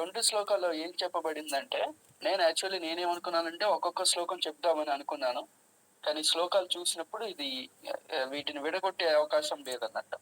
రెండు శ్లోకాల్లో ఏం చెప్పబడిందంటే నేను యాక్చువల్లీ నేనేమనుకున్నానంటే ఒక్కొక్క శ్లోకం చెప్తామని అనుకున్నాను. కానీ శ్లోకాలు చూసినప్పుడు ఇది వీటిని విడగొట్టే అవకాశం లేదన్నట్టు.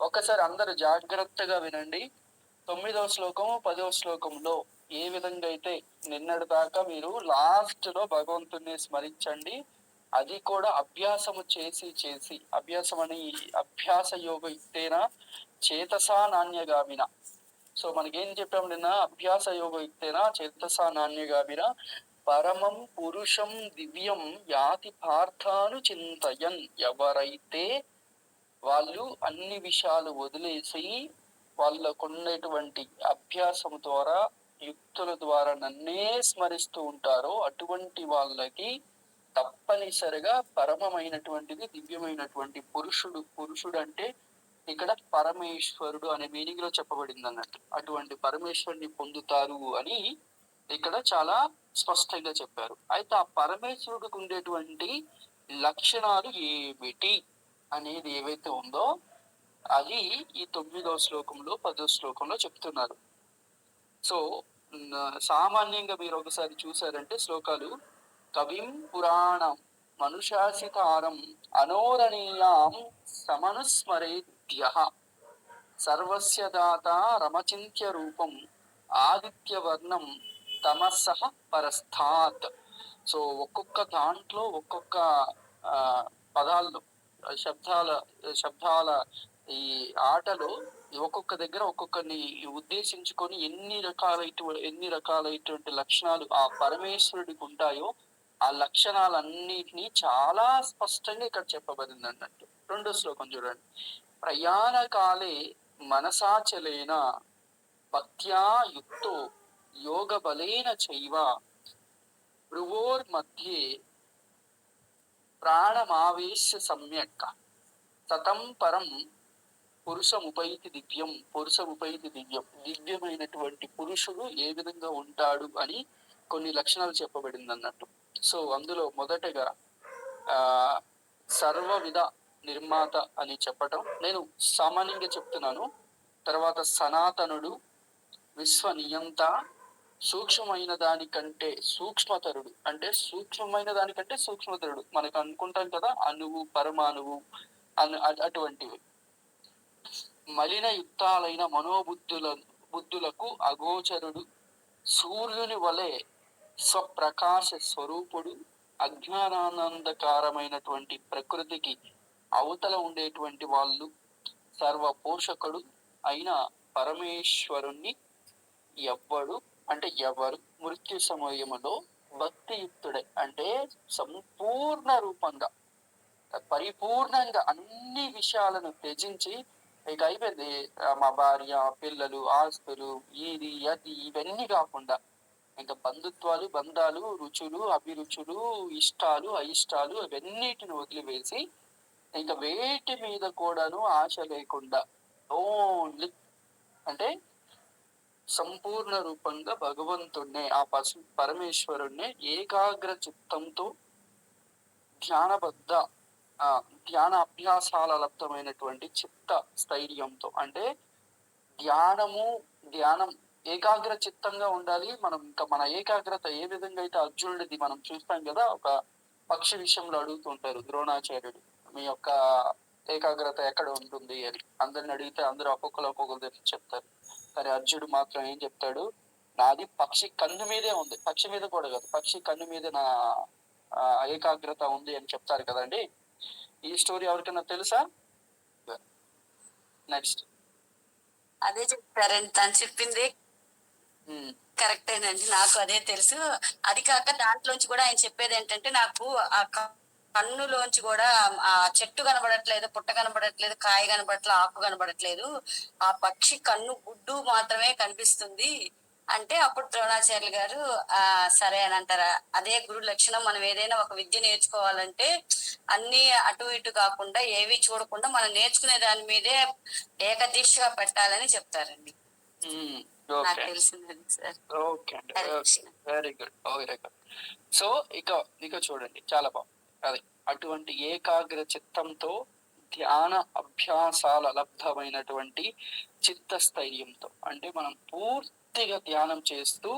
ఒక్కసారి అందరూ జాగ్రత్తగా వినండి. తొమ్మిదవ శ్లోకము పదవ శ్లోకంలో ఏ విధంగా అయితే నిన్నటి దాకా మీరు లాస్ట్లో భగవంతుని స్మరించండి అది కూడా అభ్యాసము చేసి చేసి అభ్యాసం అని అభ్యాస యోగ యుక్తేన చేతసా నాణ్యగామిన సో మనకేం చెప్పాం నిన్న? అభ్యాస యోగయుక్తేన చేతసా నాణ్యగామిన పరమం పురుషం దివ్యం యాతి పార్థాను చింతయన్ ఎవరైతే వాళ్ళు అన్ని విషయాలు వదిలేసి వాళ్ళకున్నటువంటి అభ్యాసం ద్వారా యుక్తుల ద్వారా నన్నే స్మరిస్తూ ఉంటారో అటువంటి వాళ్ళకి తప్పనిసరిగా పరమమైనటువంటిది దివ్యమైనటువంటి పురుషుడు పురుషుడు అంటే ఇక్కడ పరమేశ్వరుడు అనే మీనింగ్లో చెప్పబడింది అన్నట్టు. అటువంటి పరమేశ్వరుని పొందుతారు అని ఇక్కడ చాలా స్పష్టంగా చెప్పారు. అయితే ఆ పరమేశ్వరుడికి ఉండేటువంటి లక్షణాలు ఏమిటి అనేది ఏవైతే ఉందో అది ఈ తొమ్మిదవ శ్లోకంలో పదో శ్లోకంలో చెప్తున్నారు. సో సామాన్యంగా మీరు ఒకసారి చూసారంటే శ్లోకాలు కవిం పురాణం మనుషాసితారం అనోరణీయాం సమనుస్మరేద్య సర్వస్య దాత రమచింత్య రూపం ఆదిత్యవర్ణం తమస్సహ పరస్థాత్ సో ఒక్కొక్క దాంట్లో ఒక్కొక్క పదాలు పదాల్లో శబ్దాల శబ్దాల ఈ ఆటలో ఒక్కొక్క దగ్గర ఒక్కొక్కరిని ఉద్దేశించుకొని ఎన్ని రకాలైన ఎన్ని రకాలైనటువంటి లక్షణాలు ఆ పరమేశ్వరుడికి ఉంటాయో ఆ లక్షణాలన్నిటినీ చాలా స్పష్టంగా ఇక్కడ చెప్పబడింది అన్నట్టు రెండో శ్లోకం చూడండి. ప్రయాణ కాలే మనసాచలేన భక్త్యా యుక్తో యోగ బలేన చైవ. భ్రువోర్మధ్యే ప్రాణమావేశ్య సమ్యక్. సతం పరం పురుషముపైతి దివ్యం పురుషముపైతి దివ్యం. దివ్యమైనటువంటి పురుషుడు ఏ విధంగా ఉంటాడు అని కొన్ని లక్షణాలు చెప్పబడింది అన్నట్టు సో అందులో మొదటగా ఆ సర్వ విధ నిర్మాత అని చెప్పటం. నేను సామాన్యంగా చెప్తున్నాను. తర్వాత సనాతనుడు విశ్వ నియంత సూక్ష్మమైన దానికంటే సూక్ష్మతరుడు. అంటే సూక్ష్మమైన దానికంటే సూక్ష్మతరుడు. మనకు అనుకుంటాం కదా అణువు పరమాణువు అను అటువంటివి. మలిన యుక్తాలైన మనోబుద్ధుల బుద్ధులకు అగోచరుడు. సూర్యుని వలె స్వప్రకాశ స్వరూపుడు అజ్ఞానానందకారమైనటువంటి ప్రకృతికి అవతల ఉండేటువంటి వాళ్ళు సర్వ పోషకుడు అయిన పరమేశ్వరుణ్ణి ఎవ్వడు అంటే ఎవరు? మృత్యు సమయములో భక్తియుక్తుడే అంటే సంపూర్ణ రూపంగా పరిపూర్ణంగా అన్ని విషయాలను త్యజించి ఇక అయిపోయింది. మా భార్య పిల్లలు ఆస్తులు ఇది అది ఇవన్నీ కాకుండా ఇంకా బంధుత్వాలు బంధాలు రుచులు అభిరుచులు ఇష్టాలు అయిష్టాలు అవన్నిటిని వదిలివేసి ఇంకా వేటి మీద కూడాను ఆశ లేకుండా ఓన్లీ అంటే సంపూర్ణ రూపంగా భగవంతుణ్ణి ఆ పశు పరమేశ్వరుణ్ణి ఏకాగ్ర చిత్తంతో ధ్యానబద్ధ ధ్యాన అభ్యాసాల లబ్ధమైనటువంటి చిత్త స్థైర్యంతో. అంటే ధ్యానము ధ్యానం ఏకాగ్ర చిత్తంగా ఉండాలి. మనం ఇంకా మన ఏకాగ్రత ఏ విధంగా అయితే అర్జునుడిది మనం చూస్తాం కదా ఒక పక్షి విషయంలో అడుగుతుంటారు ద్రోణాచార్యుడు మీ యొక్క ఏకాగ్రత ఎక్కడ ఉంటుంది? అని. అందరిని అడిగితే అందరూ ఒక్కొక్కరు ఒక్కొక్కరు దగ్గర చెప్తారు. కానీ అర్జునుడు మాత్రం ఏం చెప్తాడు? నాది పక్షి కన్ను మీదే ఉంది. పక్షి మీద కూడా కాదు పక్షి కన్ను మీదే నా ఏకాగ్రత ఉంది అని చెప్తారు కదండి ఈ స్టోరీ ఎవరికైనా తెలుసా? నెక్స్ట్ అదే చెప్తారండి తను చెప్పింది కరెక్టేనండి నాకు అదే తెలుసు. అది కాక దాంట్లోంచి కూడా ఆయన చెప్పేది ఏంటంటే నాకు ఆ క- కన్నులోంచి కూడా ఆ చెట్టు కనబడట్లేదు పుట్ట కనబడట్లేదు కాయ కనబడట్లేదు ఆకు కనబడట్లేదు. ఆ పక్షి కన్ను గుడ్డు మాత్రమే కనిపిస్తుంది. అంటే అప్పుడు ద్రోణాచార్యులు గారు ఆ సరే అని అంటారా. అదే గురు లక్షణం మనం ఏదైనా ఒక విద్య నేర్చుకోవాలంటే అన్ని అటు ఇటు కాకుండా ఏవి చూడకుండా మనం నేర్చుకునే దాని మీదే ఏకదీక్షగా పెట్టాలని చెప్తారండి. నాకు ఓకే. తెలిసిందండి సార్. ఓకే అండి. Very good very good so ఇక ఇక చూడండి. చాలా బాగుంది. అది అటువంటి ఏకాగ్ర చిత్తంతో ధ్యాన అభ్యాసాల లబ్ధమైనటువంటి చిత్త స్థైర్యంతో అంటే మనం పూర్తి పూర్తిగా ధ్యానం చేస్తూ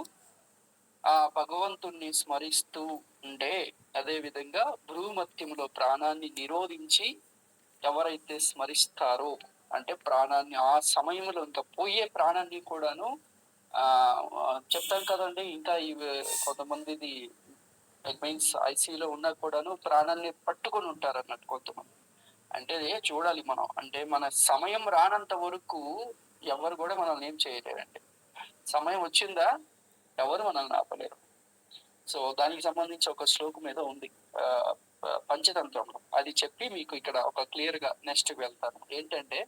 ఆ భగవంతుణ్ణి స్మరిస్తూ ఉంటే అదే విధంగా భ్రూమత్యములో ప్రాణాన్ని నిరోధించి ఎవరైతే స్మరిస్తారో అంటే ప్రాణాన్ని ఆ సమయంలో ఇంకా పోయే ప్రాణాన్ని కూడాను ఆ చెప్తాం కదండి ఇంకా ఇవి కొంతమందిది మీన్స్ ఐసీలో ఉన్నా కూడాను ప్రాణాన్ని పట్టుకొని ఉంటారు అన్నట్టు కొంతమంది. అంటే చూడాలి మనం. అంటే మన సమయం రానంత వరకు ఎవరు కూడా మనల్ని ఏం చేయలేరండి. సమయం వచ్చిందా? ఎవరు మనల్ని ఆపలేరు. సో దానికి సంబంధించి ఒక శ్లోకం ఏదో ఉంది. పంచతంత్రంలో అది చెప్పి మీకు ఇక్కడ ఒక క్లియర్గా నెక్స్ట్ వెళ్తాను. ఏంటంటే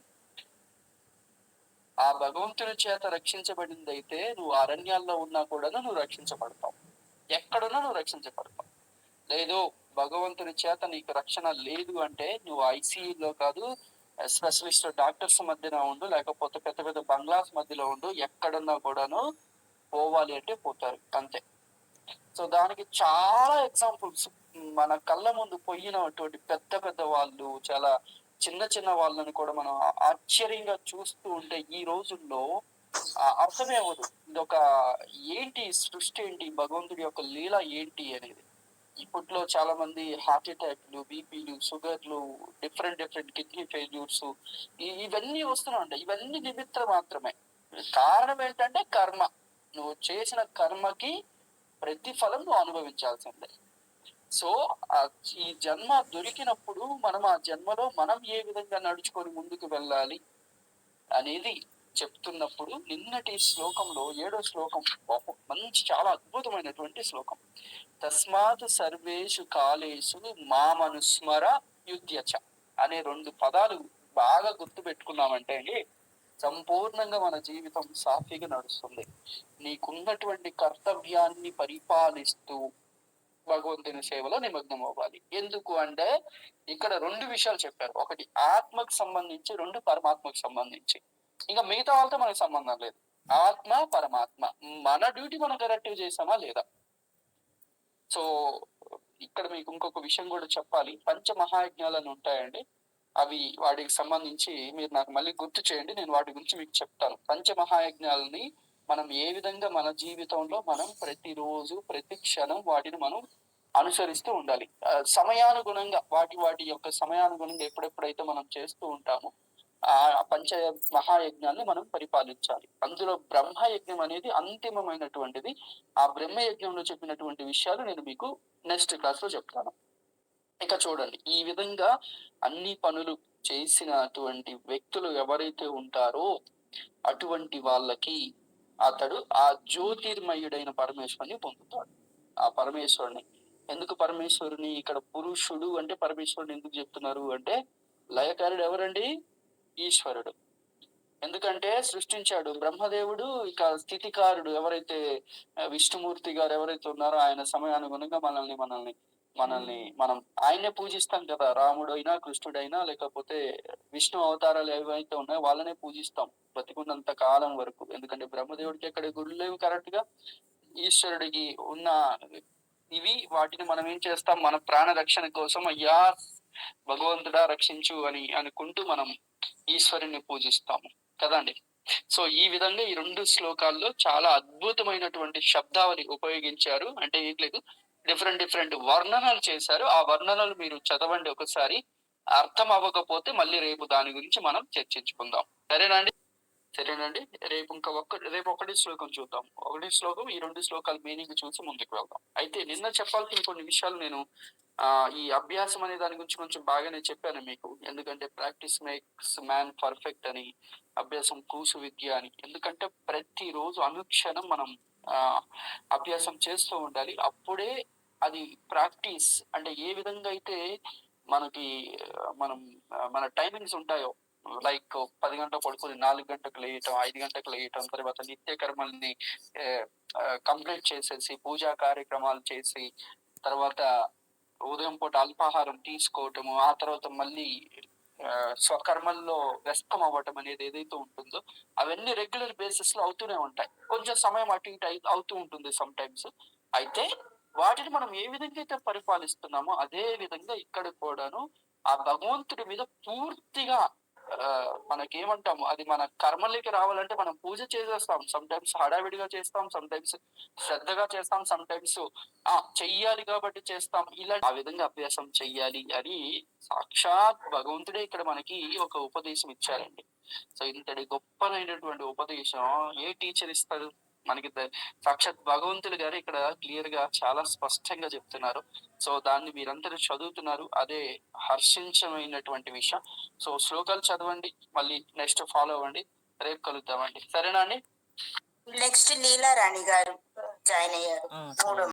ఆ భగవంతుని చేత రక్షించబడింది అయితే నువ్వు అరణ్యాల్లో ఉన్నా కూడా నువ్వు రక్షించబడతావు. ఎక్కడున్నా నువ్వు రక్షించబడతావు. లేదు భగవంతుని చేత నీకు రక్షణ లేదు అంటే నువ్వు ఐసీయూలో కాదు స్పెషలిస్ట్ డాక్టర్స్ మధ్యన ఉండు లేకపోతే పెద్ద పెద్ద బంగ్లాస్ మధ్యలో ఉండు ఎక్కడున్నా కూడాను పోవాలి అంటే పోతారు. అంతే. సో దానికి చాలా ఎగ్జాంపుల్స్. మన కళ్ళ ముందు పోయినటువంటి పెద్ద పెద్ద వాళ్ళు చాలా చిన్న చిన్న వాళ్ళని కూడా మనం ఆశ్చర్యంగా చూస్తూ ఉంటే ఈ రోజుల్లో ఆ అర్థమే అవ్వదు. ఇదొక ఏంటి సృష్టి ఏంటి? భగవంతుడి యొక్క లీల ఏంటి అనేది. ఇప్పట్లో చాలా మంది హార్ట్ అటాక్లు బీపీలు షుగర్లు డిఫరెంట్ డిఫరెంట్ కిడ్నీ ఫెయిల్యూర్స్ ఇవన్నీ వస్తున్నాయి ఇవన్నీ నిమిత్తం మాత్రమే. కారణం ఏంటంటే కర్మ. నువ్వు చేసిన కర్మకి ప్రతిఫలం నువ్వు అనుభవించాల్సిందే. సో ఈ జన్మ దొరికినప్పుడు మనం ఆ జన్మలో మనం ఏ విధంగా నడుచుకొని ముందుకు వెళ్ళాలి అనేది చెప్తున్నప్పుడు నిన్నటి శ్లోకంలో ఏడో శ్లోకం ఒక మంచి చాలా అద్భుతమైనటువంటి శ్లోకం. తస్మాత్ సర్వేషు కాలేషు మామనుస్మర యుద్ధ్యచ అనే రెండు పదాలు బాగా గుర్తు పెట్టుకున్నామంటే అండి సంపూర్ణంగా మన జీవితం సాఫీగా నడుస్తుంది. నీకున్నటువంటి కర్తవ్యాన్ని పరిపాలిస్తూ భగవంతుని సేవలో నిమగ్నం అవ్వాలి ఎందుకు అంటే ఇక్కడ రెండు విషయాలు చెప్పారు. ఒకటి ఆత్మకు సంబంధించి రెండు పరమాత్మకు సంబంధించి. ఇంకా మిగతా వాళ్ళతో మనకు సంబంధం లేదు. ఆత్మ పరమాత్మ. మన డ్యూటీ మనం కరెక్ట్ చేసామా లేదా? సో ఇక్కడ మీకు ఇంకొక విషయం కూడా చెప్పాలి. పంచ మహాయజ్ఞాలని ఉంటాయండి. అవి వాటికి సంబంధించి మీరు నాకు మళ్ళీ గుర్తు చేయండి. నేను వాటి గురించి మీకు చెప్తాను. పంచ మహాయజ్ఞాలని మనం ఏ విధంగా మన జీవితంలో మనం ప్రతిరోజు ప్రతి క్షణం వాటిని మనం అనుసరిస్తూ ఉండాలి. సమయానుగుణంగా వాటి వాటి యొక్క సమయానుగుణంగా ఎప్పుడెప్పుడైతే మనం చేస్తూ ఉంటామో ఆ పంచ మహాయజ్ఞాన్ని మనం పరిపాలించాలి. అందులో బ్రహ్మ యజ్ఞం అనేది అంతిమమైనటువంటిది. ఆ బ్రహ్మ యజ్ఞంలో చెప్పినటువంటి విషయాలు నేను మీకు నెక్స్ట్ క్లాస్లో చెప్తాను. ఇక చూడండి. ఈ విధంగా అన్ని పనులు చేసినటువంటి వ్యక్తులు ఎవరైతే ఉంటారో అటువంటి వాళ్ళకి అతడు ఆ జ్యోతిర్మయుడైన పరమేశ్వరుని పొందుతాడు. ఆ పరమేశ్వరుని ఎందుకు పరమేశ్వరుని? ఇక్కడ పురుషుడు అంటే పరమేశ్వరుని ఎందుకు చెప్తున్నారు అంటే లయకారుడు ఎవరండి? ఈశ్వరుడు. ఎందుకంటే సృష్టించాడు బ్రహ్మదేవుడు ఇక స్థితికారుడు ఎవరైతే విష్ణుమూర్తి గారు ఎవరైతే ఉన్నారో ఆయన సమయానుగుణంగా మనల్ని మనల్ని మనల్ని మనం ఆయన్నే పూజిస్తాం కదా రాముడు అయినా కృష్ణుడైనా లేకపోతే విష్ణు అవతారాలు ఏవైతే ఉన్నాయో వాళ్ళనే పూజిస్తాం బతికున్నంత కాలం వరకు. ఎందుకంటే బ్రహ్మదేవుడికి ఎక్కడ గుళ్ళు లేవు కరెక్ట్గా. ఈశ్వరుడికి ఉన్న ఇవి వాటిని మనం ఏం చేస్తాం? మన ప్రాణ రక్షణ కోసం అయ్యా భగవంతుడా రక్షించు అని అనుకుంటూ మనం ఈశ్వరుని పూజిస్తాము కదండి? సో ఈ విధంగా ఈ రెండు శ్లోకాల్లో చాలా అద్భుతమైనటువంటి శబ్దావళి ఉపయోగించారు. అంటే ఏం లేదు డిఫరెంట్ డిఫరెంట్ వర్ణనలు చేశారు. ఆ వర్ణనలు మీరు చదవండి ఒకసారి. అర్థం అవ్వకపోతే మళ్ళీ రేపు దాని గురించి మనం చర్చించుకుందాం. సరేనండి సరేనండి. రేపు ఇంకా ఒక్క రేపు ఒకటి శ్లోకం చూద్దాం. ఒకటి శ్లోకం ఈ రెండు శ్లోకాల మీనింగ్ చూసి ముందుకు వెళ్దాం. అయితే నిన్న చెప్పాల్సిన కొన్ని విషయాలు నేను ఆ ఈ అభ్యాసం అనే దాని గురించి కొంచెం బాగానే చెప్పాను మీకు. ఎందుకంటే ప్రాక్టీస్ మేక్స్ మ్యాన్ పర్ఫెక్ట్ అని అభ్యాసం కూసు విద్య అని. ఎందుకంటే ప్రతిరోజు అనుక్షణం మనం ఆ అభ్యాసం చేస్తూ ఉండాలి. అప్పుడే అది ప్రాక్టీస్ అంటే ఏ విధంగా అయితే మనకి మనం మన టైమింగ్స్ ఉంటాయో లైక్ పది గంట పడుకొని నాలుగు గంటలకు లేయటం ఐదు గంటలకు లేయటం తర్వాత నిత్య కర్మల్ని కంప్లీట్ చేసేసి పూజా కార్యక్రమాలు చేసి తర్వాత ఉదయం పూట అల్పాహారం తీసుకోవటము ఆ తర్వాత మళ్ళీ స్వకర్మల్లో వ్యస్తం అవ్వటం అనేది ఏదైతే ఉంటుందో అవన్నీ రెగ్యులర్ బేసిస్లో అవుతూనే ఉంటాయి. కొంచెం సమయం అటు ఇటు అవుతూ ఉంటుంది సమ్ టైమ్స్ అయితే వాటిని మనం ఏ విధంగా అయితే పరిపాలిస్తున్నామో అదే విధంగా ఇక్కడ కూడాను ఆ భగవంతుడి మీద పూర్తిగా మనకి మనకేమంటాము అది మన కర్మలకి రావాలంటే మనం పూజ చేసేస్తాం. సమ్ టైమ్స్ హడావిడిగా చేస్తాం సమ్ టైమ్స్ శ్రద్ధగా చేస్తాం సమ్ టైమ్స్ ఆ చెయ్యాలి కాబట్టి చేస్తాం. ఇలా ఆ విధంగా అభ్యాసం చెయ్యాలి అని సాక్షాత్ భగవంతుడే ఇక్కడ మనకి ఒక ఉపదేశం ఇచ్చారండి. సో ఇంతటి గొప్పనైనటువంటి ఉపదేశం ఏ టీచర్ ఇస్తారు? మనకి సాక్షాత్ భగవంతులు గారు ఇక్కడ క్లియర్గా చాలా స్పష్టంగా చెప్తున్నారు. సో దాన్ని మీరందరూ చదువుతున్నారు. అదే హర్షించమైనటువంటి విషయం. సో శ్లోకాలు చదవండి. మళ్ళీ నెక్స్ట్ ఫాలో అవ్వండి. రేపు కలుద్దామండి. సరేనా అండి? నెక్స్ట్ లీలా రాణి గారు జాయిన్ అయ్యారు.